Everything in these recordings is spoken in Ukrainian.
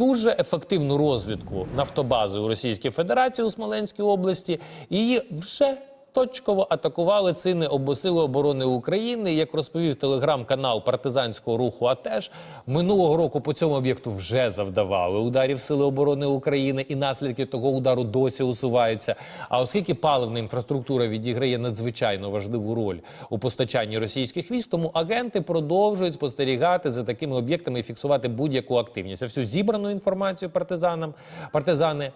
дуже ефективну розвідку нафтобази у Російській Федерації у Смоленській області. І вже точково атакували сини обо- Сили оборони України. Як розповів телеграм-канал партизанського руху, АТЕШ минулого року по цьому об'єкту вже завдавали ударів Сили оборони України, і наслідки того удару досі усуваються. А оскільки паливна інфраструктура відіграє надзвичайно важливу роль у постачанні російських військ, тому агенти продовжують спостерігати за такими об'єктами і фіксувати будь-яку активність. А всю зібрану інформацію партизанам партизани.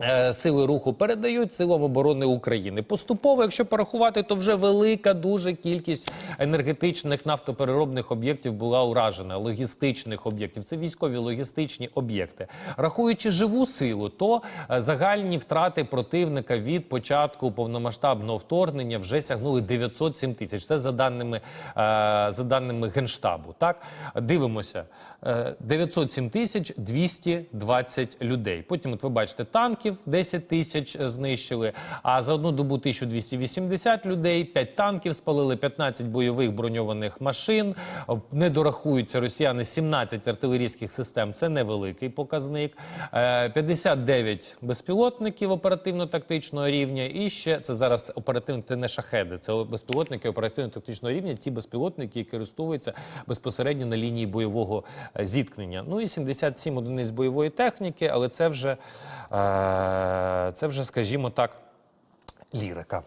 Е, Сили руху передають силам оборони України. Поступово, якщо порахувати, то вже велика дуже кількість енергетичних нафтопереробних об'єктів була уражена, логістичних об'єктів. Це військові логістичні об'єкти. Рахуючи живу силу, то е, загальні втрати противника від початку повномасштабного вторгнення вже сягнули 907 тисяч. Це за даними, е, за даними Генштабу. Так дивимося. Е, 907 тисяч 220 людей. Потім, от ви бачите, танків 10 тисяч е, знищили. А за одну добу 1280 людей, 5 танків спалили, 15 бойових броньованих машин. Е, Не дорахуються росіяни 17 артилерійських систем. Це невеликий показник. Е, 59 безпілотників оперативно-тактичного рівня. І ще це зараз оперативно це не шахеди, це безпілотники оперативно-тактичного рівня. Ті безпілотники, які користуються безпосередньо на лінії бойового е, зіткнення. Ну і 77 одиниць бойової техніки, але це вже, е, це вже, скажімо так, лірика.